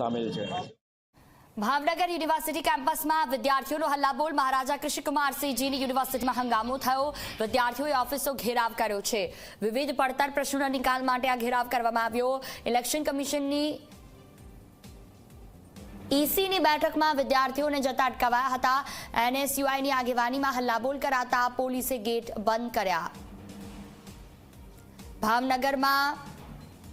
સામેલ છે. ભાવનગર યુનિવર્સિટી કેમ્પસમાં વિદ્યાર્થીઓનો હલ્લાબોલ. મહારાજા કૃષ્ણકુમારસિંહજીની યુનિવર્સિટીમાં હંગામો થયો. વિદ્યાર્થીઓએ ઓફિસો ઘેરાવ કર્યો છે. વિવિધ પડતર પ્રશ્નોના નિકાલ માટે આ ઘેરાવ કરવામાં આવ્યો. ઇલેક્શન કમિશનની ઈસીની બેઠકમાં વિદ્યાર્થીઓને જતા અટકાવાયા હતા. એનએસયુઆઈની આગેવાનીમાં હલ્લાબોલ કરાતા પોલીસે ગેટ બંધ કર્યા. ભાવનગરમાં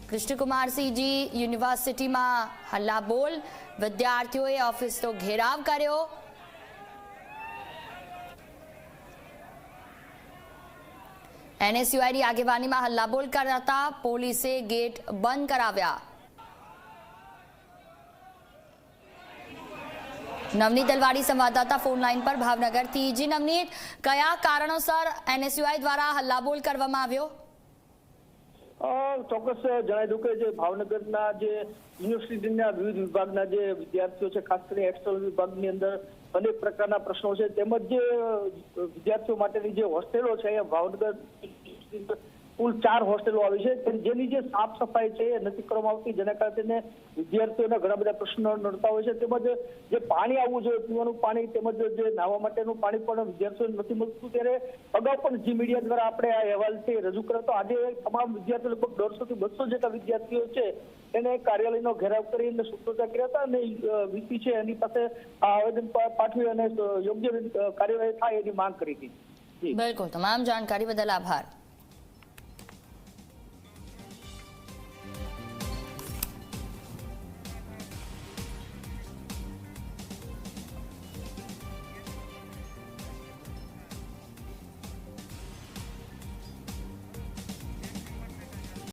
કૃષ્ણકુમારસિંહજી યુનિવર્સિટીમાં હલ્લાબોલ વિદ્યાર્થીઓએ ઓફિસનો ઘેરાવ કર્યો. એનએસયુઆઈની આગેવાનીમાં હલ્લાબોલ કરાતા પોલીસે ગેટ બંધ કરાવ્યા. નવનીત અલવાડી સંવાદદાતા ફોન લાઈન પર ભાવનગરથી જી નવનીત, કયા કારણોસર એનએસયુઆઈ દ્વારા હલ્લાબોલ કરવામાં આવ્યો? ચોક્કસ જણાવી દઉં કે જે ભાવનગરના જે યુનિવર્સિટીના વિવિધ વિભાગના જે વિદ્યાર્થીઓ છે, ખાસ કરીને એક્સટર્નલ વિભાગની અંદર અનેક પ્રકારના પ્રશ્નો છે. તેમજ જે વિદ્યાર્થીઓ માટેની જે હોસ્ટેલો છે અહીંયા ભાવનગર કુલ ચાર હોસ્ટેલો આવી છે. જેની જે સાફ સફાઈ છે એ નથી કરવામાં આવતી, જેના કારણે વિદ્યાર્થીઓના ઘણા બધા પ્રશ્નો નડતા હોય છે. તેમજ જે પાણી આવવું જોઈએ, પીવાનું પાણી તેમજ જે નાહવા માટેનું પાણી પણ વિદ્યાર્થીઓને નથી મળતું. ત્યારે અગાઉ પણ જી મીડિયા દ્વારા આપણે આ અહેવાલ છે રજૂ કર્યો હતો. આજે તમામ વિદ્યાર્થીઓ લગભગ દોઢસો થી બસો જેટલા વિદ્યાર્થીઓ છે એને કાર્યાલયનો ઘેરાવ કરીને સૂત્રોચ્ચાર કર્યા હતા અને વીપી છે એની પાસે આ આવેદન પાઠવી અને યોગ્ય કાર્યવાહી થાય એની માંગ કરી હતી. બિલકુલ. તમામ જાણકારી બદલ આભાર.